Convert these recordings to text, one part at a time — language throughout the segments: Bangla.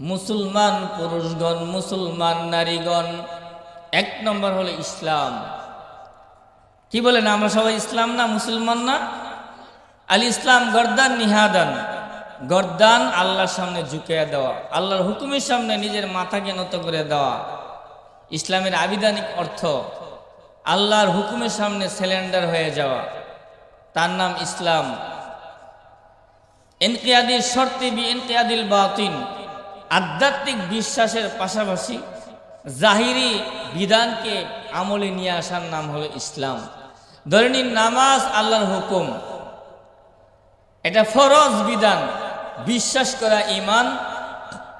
মুসলমান পুরুষগণ, মুসলমান নারীগণ, এক নম্বর হলো ইসলাম। কি বলেন, আমরা সবাই ইসলাম না মুসলমান না? আল ইসলাম গর্দান নিহাদান। গর্দান আল্লাহর সামনে ঝুঁকিয়ে দেওয়া, আল্লাহর হুকুমের সামনে নিজের মাথাকে নত করে দেওয়া। ইসলামের আবিধানিক অর্থ, আল্লাহর হুকুমের সামনে সিলিন্ডার হয়ে যাওয়া। তার নাম ইসলাম। এনকিয়াদির শর্তে বি এনকিয়াদিল বাতিন। আধ্যাত্মিক বিশ্বাসের পাশাপাশি জাহিরি বিধানকে আমলে নিয়ে আসার নাম হলো ইসলাম। ধরে নিন নামাজ আল্লাহর হুকুম। এটা ফরজ বিধান। বিশ্বাস করা ইমান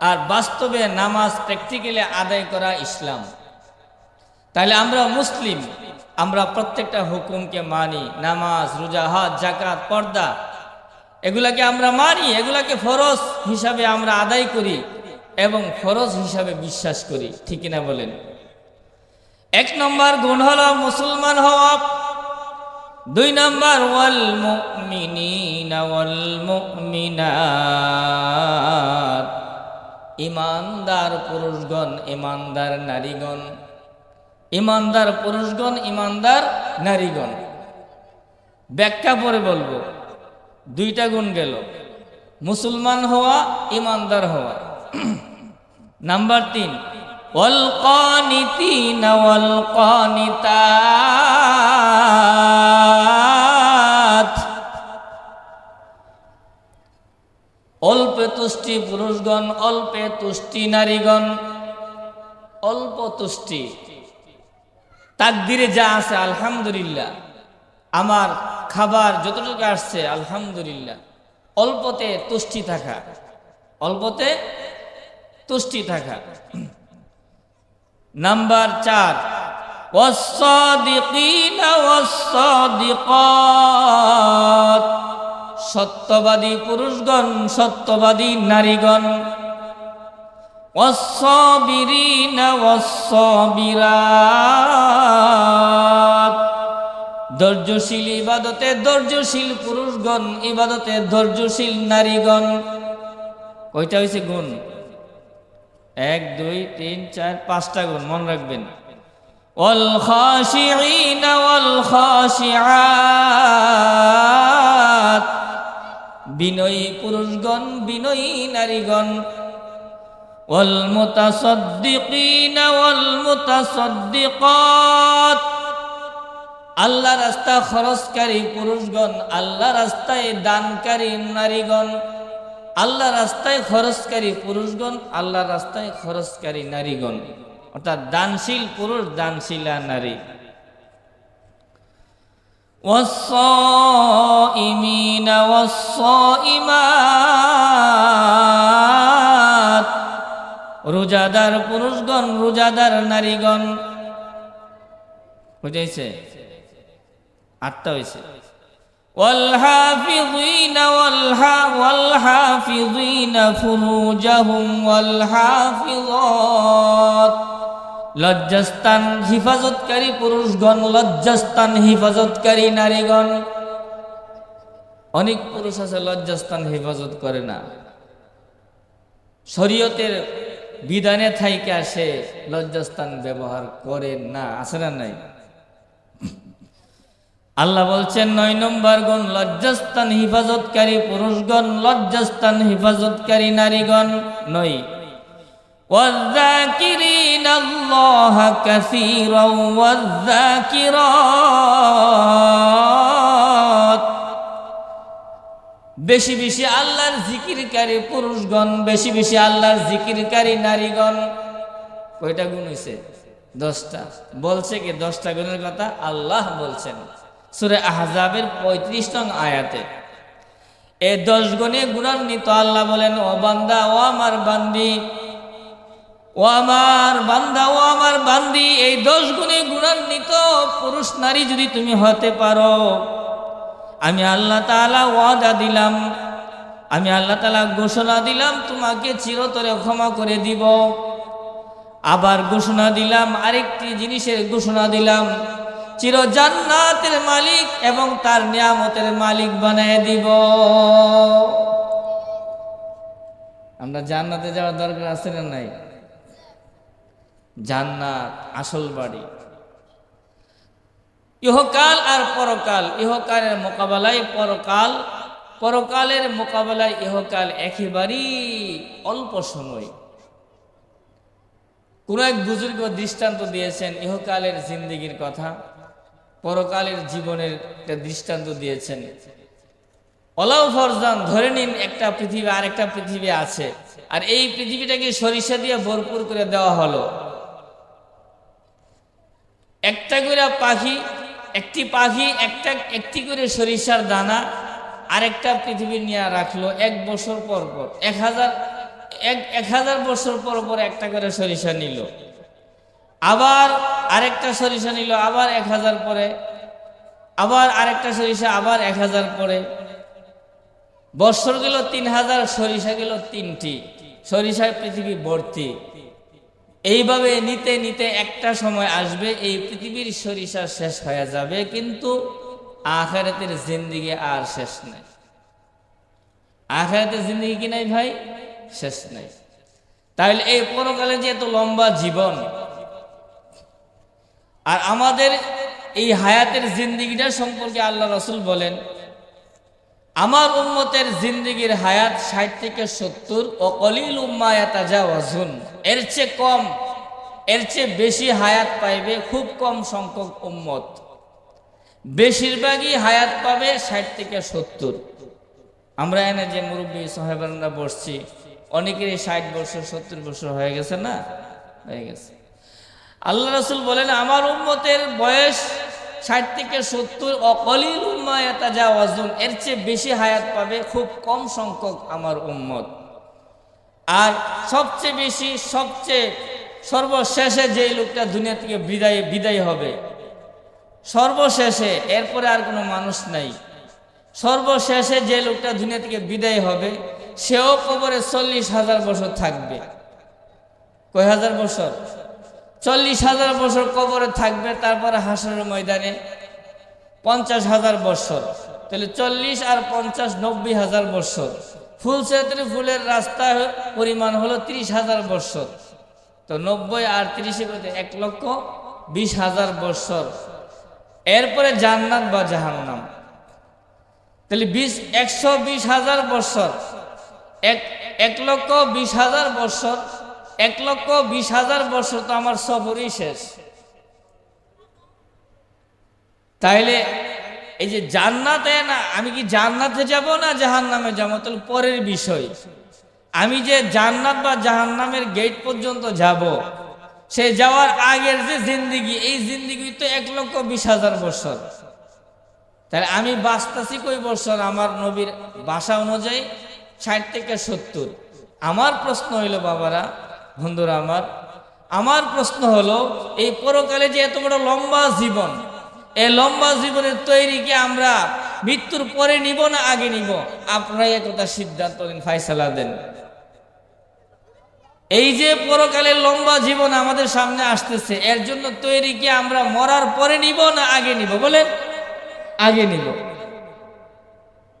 আর বাস্তবে নামাজ প্র্যাকটিক্যালি আদায় করা ইসলাম। তাহলে আমরা মুসলিম, আমরা প্রত্যেকটা হুকুমকে মানি। নামাজ, রোজা হাত জাকাত পর্দা, এগুলাকে আমরা মানি, এগুলাকে ফরজ হিসাবে আমরা আদায় করি। এবং ফরজ হিসাবে বিশ্বাস করি, ঠিক না বলেন? এক নম্বর গুণ হল মুসলমান হওয়া। দুই নম্বর ওয়াল মুমিনাত। ইমানদার পুরুষগণ, ইমানদার নারীগণ। ইমানদার পুরুষগণ, ইমানদার নারীগণ। ব্যাখ্যা পরে বলব, দুইটা গুণ গেল। মুসলমান হওয়া, ইমানদার হওয়া। নাম্বার তিন, ওয়াল কানিতাত। অল্পে তুষ্টি পুরুষগণ, অল্পে তুষ্টি নারীগণ, অল্প তুষ্টি। তাকদিরে যা আছে, আলহামদুলিল্লাহ। আমার খাবার যতটুকু আসছে, আলহামদুলিল্লাহ। অল্পতে তুষ্টি থাকা, অল্পতে তুষ্টি থাকা। নাম্বার চার সত্যবাদী পুরুষগণ, সত্যবাদী নারীগণ। ধৈর্যশীল ইবাদতে ধৈর্যশীল পুরুষগণ, ইবাদতে ধৈর্যশীল নারীগণ। ওইটা হয়েছে গুণ? এক দুই তিন চার পাঁচটা গুণ মনে রাখবেন والخاشعين والخاشعات বিনয়ী পুরুষগণ বিনয়ী নারীগণ والمتصدقين والمتصدقات আল্লাহ রাস্তা খরচকারী পুরুষগণ আল্লাহ রাস্তায় দানকারী নারীগণ আল্লাহ রাস্তায় খরচকারী পুরুষগণ আল্লাহ রাস্তায় খরচকারী নারীগণ অর্থাৎ দানশীল পুরুষ দানশীলা নারী والصائمين والصائمات রোজাদার পুরুষগণ রোজাদার নারীগণ বুঝাইছে আটটা হয়েছে والحافظين والها والحافظين فروجهم والحافظات লজ্জাস্থান হিফাজতকারী পুরুষগণ লজ্জাস্থান হিফাজতকারী নারীগণ অনেক পুরুষ আছে লজ্জাস্থান হেফাজত করে না শরীয়তের বিধানে থাইকে আসে লজ্জাস্থান ব্যবহার করে না আছে না নাই আল্লাহ বলছেন নয় নম্বর গুণ লজ্জাস্থান হিফাজতকারী পুরুষগণ লজ্জাস্থান হিফাজতকারী নারীগণ নয় والذاكرين الله كثيرا والذاكرات বেশি বেশি আল্লাহর জিকিরকারী পুরুষগণ বেশি বেশি আল্লাহর জিকিরকারী নারীগণ কয়টা গুণ হয়েছে দশটা বলছে কি দশটা গুণের কথা আল্লাহ বলছেন সুরে আহজাবের পঁয়ত্রিশ নং আয়াতে। এ দশ গুণে গুণান্বিত আল্লাহ বলেন, ও বান্দা, ও আমার বান্দি, ও আমার বান্দা, ও আমার বান্দি, এই দশ গুণে গুণান্বিত পুরুষ নারী যদি তুমি হতে পারো, আমি আল্লাহ তালা ওয়াদা দিলাম, আমি আল্লাহ তালা ঘোষণা দিলাম, তোমাকে চিরতরে ক্ষমা করে দিব। আবার ঘোষণা দিলাম, আরেকটি জিনিসের ঘোষণা দিলাম চির জান্নাতের মালিক এবং তার নিয়ামতের মালিক বানায় দিব। আমরা জান্নাতে যাওয়ার দরকার আছে না নাই? জান্নাত আসল বাড়ি। ইহকাল আর পরকাল, ইহকালের মোকাবেলায় পরকাল, পরকালের মোকাবেলায় ইহকাল একেবারেই অল্প সময়। কোন এক বুজুর্গ দৃষ্টান্ত দিয়েছেন ইহকালের জিন্দিগির কথা। পরকালের জীবনের একটা দৃষ্টান্ত দিয়েছেন। অলাউ ফরজান, ধরে নিন একটা পৃথিবী আর একটা পৃথিবী আছে, আর এই পৃথিবীটাকে সরিষা দিয়ে ভরপুর করে দেওয়া হলো। একটা করে পাখি, একটি পাখি, একটা, একটি করে সরিষার দানা, আরেকটা পৃথিবী নিয়ে রাখল এক বছর পর পর। এক হাজার, এক এক হাজার বছর পর পর একটা করে সরিষা নিল। আবার আরেকটা সরিষা নিল, আবার এক হাজার পরে। আবার আরেকটা সরিষা, আবার এক হাজার পরে। বৎসর গেল তিন হাজার, সরিষা গেল তিনটি। সরিষায় পৃথিবী ভর্তি। এইভাবে নিতে নিতে একটা সময় আসবে, এই পৃথিবীর সরিষা শেষ হয়ে যাবে, কিন্তু আখারাতের জিন্দিগি আর শেষ নাই। আখারাতের জিন্দিগি কি নাই ভাই? শেষ নাই। তাহলে এই পরকালে যে এত লম্বা জীবন আর আমাদের এই হায়াতের জিন্দিগিটা সম্পর্কে আল্লাহ রসুল বলেন, আমার উম্মতের জিন্দিগির হায়াত ষাট থেকে সত্তর ও কলিল উম্মায়াতা যাওয়াজুন এর চেয়ে কম, এর চেয়ে বেশি হায়াত পাইবে খুব কম সংখ্যক উম্মত। বেশিরভাগই হায়াত পাবে ষাট থেকে সত্তর। আমরা এনে যে মুরব্বী সাহেবানরা বসছি, অনেকেরই ষাট বছর, সত্তর বছর হয়ে গেছে না? হয়ে গেছে। আল্লাহ রসুল বলেন, আমার উম্মতের বয়স ষাট থেকে সত্তর অকলিল উম্মায়াতা যাওয়াজুন এর চেয়ে বেশি হায়াত পাবে খুব কম সংখ্যক আমার উম্মত। আর সবচেয়ে বেশি, সবচেয়ে সর্বশেষে যে লোকটা দুনিয়া থেকে বিদায় বিদায় হবে, সর্বশেষে, এরপরে আর কোনো মানুষ নাই। সর্বশেষে যে লোকটা দুনিয়া থেকে বিদায় হবে, সেও কবরে চল্লিশ হাজার বছর থাকবে। কয় হাজার বছর? চল্লিশ হাজার বছর কবরে থাকবে, তারপরে হাসরের ময়দানে পঞ্চাশ হাজার বছর তাহলে চল্লিশ আর পঞ্চাশ, নব্বই হাজার বছর ফুল ফুলের রাস্তা পরিমাণ হলো ত্রিশ হাজার বছর তো নব্বই আর তিরিশে এক লক্ষ বিশ হাজার বছর এরপরে জান্নাত বা জাহান্নাম। তাহলে বিশ, একশো বিশ হাজার বছর এক এক লক্ষ বিশ হাজার বছর এক লক্ষ বিশ হাজার বছর তো আমার সফরই শেষ। তাইলে এই যে জান্নাতে না, আমি কি জান্নাতে যাব না জাহান নামে যাব? তাহলে পরের বিষয়। আমি যে জান্নাত বা জাহান নামের গেট পর্যন্ত যাব, সে যাওয়ার আগের যে জিন্দিগি, এই জিন্দিগি তো এক লক্ষ বিশ হাজার বছর। তাহলে আমি বাঁচতেছি কই বছর? আমার নবীর বাসা অনুযায়ী ষাট থেকে সত্তর। আমার প্রশ্ন হইল, বাবারা বন্ধুরা, আমার আমার প্রশ্ন হলো, এই পরকালে যে এত বড় লম্বা জীবন, এই লম্বা জীবনের তৈরিকে আমরা মৃত্যুর পরে নিব না আগে নিব? আপনারাই একথা সিদ্ধান্ত দিন ফাইসালা দেন। এই যে পরকালের লম্বা জীবন আমাদের সামনে আসতেছে, এর জন্য তৈরি কি আমরা মরার পরে নিব না আগে নিব? বলেন, আগে নিব।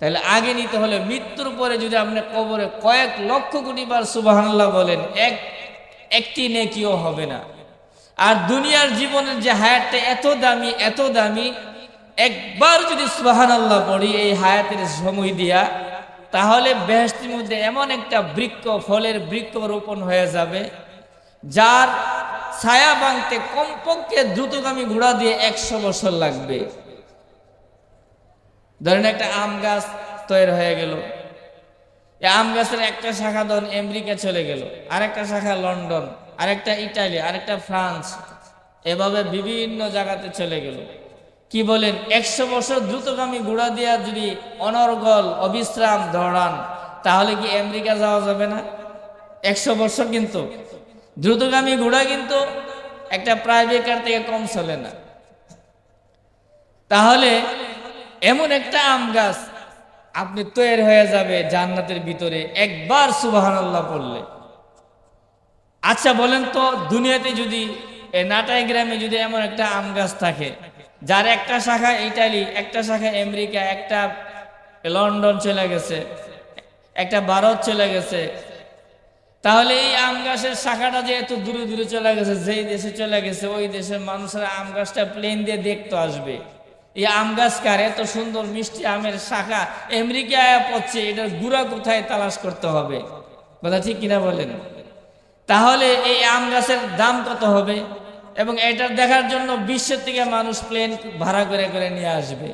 তাহলে আগে নিতে হলে মৃত্যুর পরে যদি আপনি কবরে কয়েক লক্ষ কোটি বার সুবাহান্লাহ বলেন, এক একটি নেকিও হবে না। আর দুনিয়ার জীবনের যে হায়াতটা এত দামি এত দামি, একবার যদি সুবাহান আল্লাহ পড়ি এই হায়াতের সময় দিয়া, তাহলে বেহস্তির মধ্যে এমন একটা বৃক্ষ, ফলের বৃক্ষ রোপণ হয়ে যাবে, যার ছায়া বাঁধতে কমপক্ষে দ্রুতগামী ঘোড়া দিয়ে একশো বছর লাগবে। ধরেন একটা আম গাছ তৈরি হয়ে গেল আম গাছের একটা শাখা ধরুন আমেরিকা চলে গেল, আরেকটা শাখা লন্ডন, আরেকটা ইটালি, আরেকটা ফ্রান্স, এভাবে বিভিন্ন জায়গাতে চলে গেল। কি বলেন, একশো বছর দ্রুতগামী ঘোড়া দিয়া যদি অনর্গল, অবিশ্রাম দৌড়ান তাহলে কি আমেরিকা যাওয়া যাবে না? একশো বছর কিন্তু। দ্রুতগামী ঘোড়া কিন্তু একটা প্রাইভেট কার থেকে কম চলে না। তাহলে এমন একটা আম গাছ আপনি তৈরি হয়ে যাবে জান্নাতের ভিতরে। একবার সুবাহান আল্লাহ পড়লে আচ্ছা বলেন তো, দুনিয়াতে যদি নাটাই গ্রামে যদি এমন একটা আম গাছ থাকে, যার একটা শাখা ইটালি, একটা শাখা আমেরিকা, একটা লন্ডন চলে গেছে, একটা ভারত চলে গেছে, তাহলে এই আম গাছের শাখাটা যে এত দূরে দূরে চলে গেছে, যেই দেশে চলে গেছে, ওই দেশের মানুষেরা আম গাছটা প্লেন দিয়ে দেখতে আসবে। এই আম গাছ কার, এত সুন্দর মিষ্টি আমের শাখা। আমেরিকায় পড়ছে, এটার গুড়া কোথায় তালাশ করতে হবে? কথা ঠিক কিনা বলেন? তাহলে এই আম গাছের দাম কত হবে? এবং এটা দেখার জন্য বিশ্বের থেকে মানুষ প্লেন ভাড়া করে করে নিয়ে আসবে।